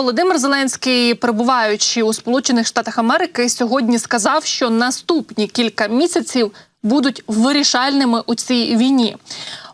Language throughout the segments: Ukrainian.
Володимир Зеленський, перебуваючи у Сполучених Штатах Америки, сьогодні сказав, що наступні кілька місяців будуть вирішальними у цій війні.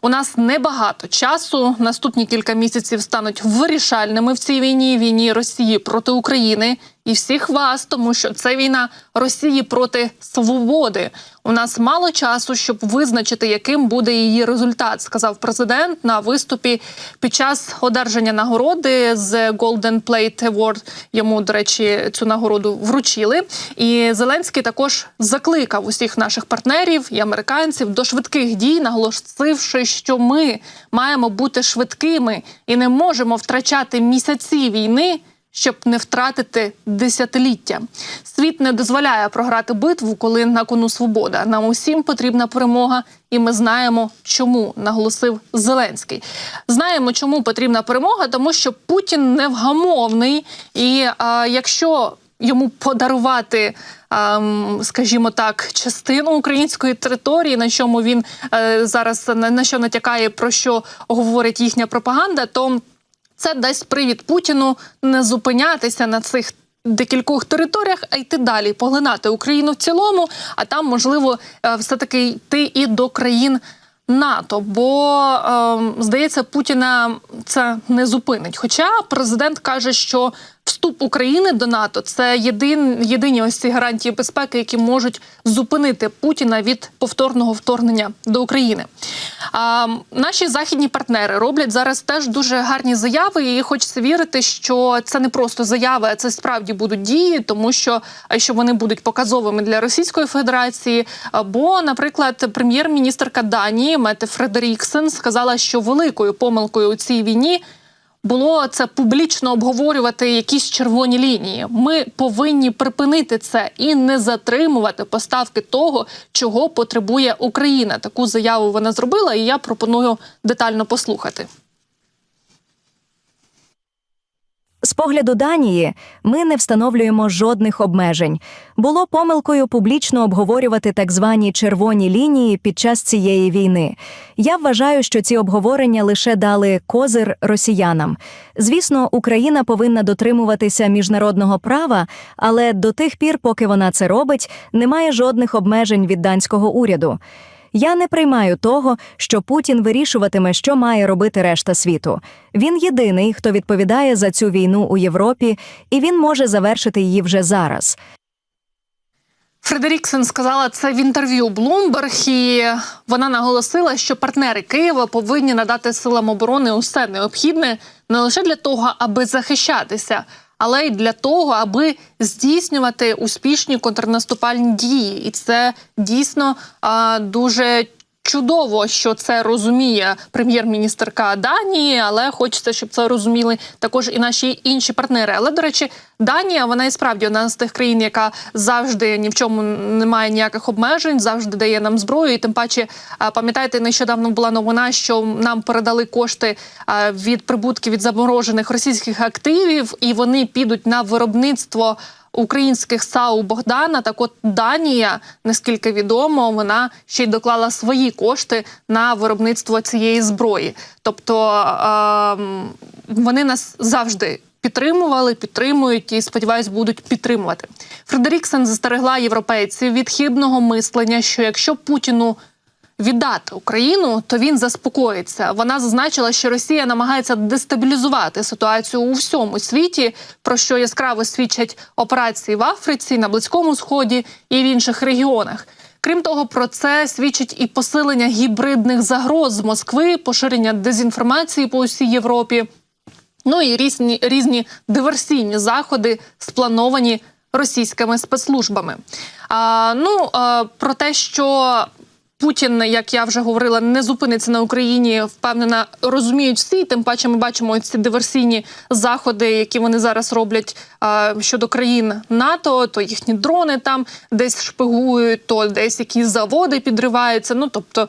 У нас небагато часу. Наступні кілька місяців стануть вирішальними в цій війні війні Росії проти України і всіх вас, тому що це війна Росії проти свободи. У нас мало часу, щоб визначити, яким буде її результат, сказав президент на виступі під час одержання нагороди з Golden Plate Award. Йому, до речі, цю нагороду вручили. І Зеленський також закликав усіх наших партнерів і американців до швидких дій, наголосивши, що ми маємо бути швидкими і не можемо втрачати місяці війни щоб не втратити десятиліття. Світ не дозволяє програти битву, коли на кону свобода. Нам усім потрібна перемога, і ми знаємо, чому наголосив Зеленський. Знаємо, чому потрібна перемога, тому що Путін невгамовний, і а, якщо йому подарувати. Скажімо так, частину української території, на чому він е, зараз на що натякає, про що говорить їхня пропаганда, то це дасть привід Путіну не зупинятися на цих декількох територіях, а йти далі, поглинати Україну в цілому, а там можливо е, все таки йти і до країн. НАТО, бо е, здається, Путіна це не зупинить. Хоча президент каже, що вступ України до НАТО це єдин, єдині ось ці гарантії безпеки, які можуть зупинити Путіна від повторного вторгнення до України. А наші західні партнери роблять зараз теж дуже гарні заяви, і хочеться вірити, що це не просто заяви, а це справді будуть дії, тому що що вони будуть показовими для Російської Федерації. Бо, наприклад, прем'єр-міністрка Данії Мете Фредеріксен сказала, що великою помилкою у цій війні було це публічно обговорювати якісь червоні лінії. Ми повинні припинити це і не затримувати поставки того, чого потребує Україна. Таку заяву вона зробила, і я пропоную детально послухати. З погляду Данії ми не встановлюємо жодних обмежень. Було помилкою публічно обговорювати так звані червоні лінії під час цієї війни. Я вважаю, що ці обговорення лише дали козир росіянам. Звісно, Україна повинна дотримуватися міжнародного права, але до тих пір, поки вона це робить, немає жодних обмежень від данського уряду. Я не приймаю того, що Путін вирішуватиме, що має робити решта світу. Він єдиний, хто відповідає за цю війну у Європі, і він може завершити її вже зараз. Фредеріксен сказала це в інтерв'ю Bloomberg, і вона наголосила, що партнери Києва повинні надати силам оборони усе необхідне не лише для того, аби захищатися, але й для того, аби здійснювати успішні контрнаступальні дії, і це дійсно дуже Чудово, що це розуміє прем'єр-міністрка Данії, але хочеться, щоб це розуміли також і наші інші партнери. Але до речі, Данія вона і справді одна з тих країн, яка завжди ні в чому не має ніяких обмежень, завжди дає нам зброю. І тим паче, пам'ятаєте, нещодавно була новина, що нам передали кошти від прибутків від заморожених російських активів, і вони підуть на виробництво українських САУ Богдана. Так, от Данія, наскільки відомо, вона ще й доклала свої кошти на виробництво цієї зброї. Тобто е вони нас завжди. Підтримували, підтримують і сподіваюсь, будуть підтримувати. Фредеріксен застерегла європейців від хибного мислення, що якщо Путіну віддати Україну, то він заспокоїться. Вона зазначила, що Росія намагається дестабілізувати ситуацію у всьому світі, про що яскраво свідчать операції в Африці, на Близькому Сході і в інших регіонах. Крім того, про це свідчить і посилення гібридних загроз з Москви, поширення дезінформації по усій Європі. Ну і різні різні диверсійні заходи сплановані російськими спецслужбами. А, Ну а, про те, що Путін, як я вже говорила, не зупиниться на Україні. Впевнена, розуміють всі. Тим паче, ми бачимо ці диверсійні заходи, які вони зараз роблять а, щодо країн НАТО. То їхні дрони там десь шпигують, то десь якісь заводи підриваються. Ну тобто.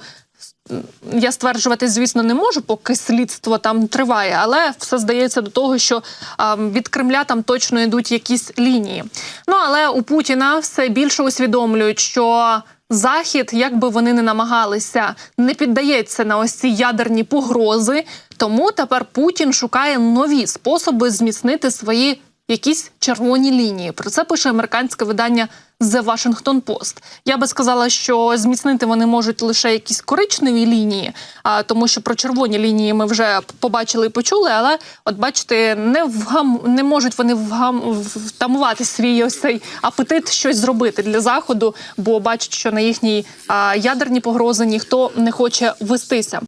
Я стверджувати, звісно, не можу, поки слідство там триває, але все здається до того, що а, від Кремля там точно йдуть якісь лінії. Ну але у Путіна все більше усвідомлюють, що Захід, як би вони не намагалися, не піддається на ось ці ядерні погрози. Тому тепер Путін шукає нові способи зміцнити свої якісь червоні лінії. Про це пише американське видання The Washington Post. Я би сказала, що зміцнити вони можуть лише якісь коричневі лінії, а тому, що про червоні лінії ми вже побачили і почули. Але от бачите, не вгам не можуть вони вгам втамувати свій ось цей апетит щось зробити для заходу, бо бачать, що на їхній а, ядерні погрози ніхто не хоче вестися.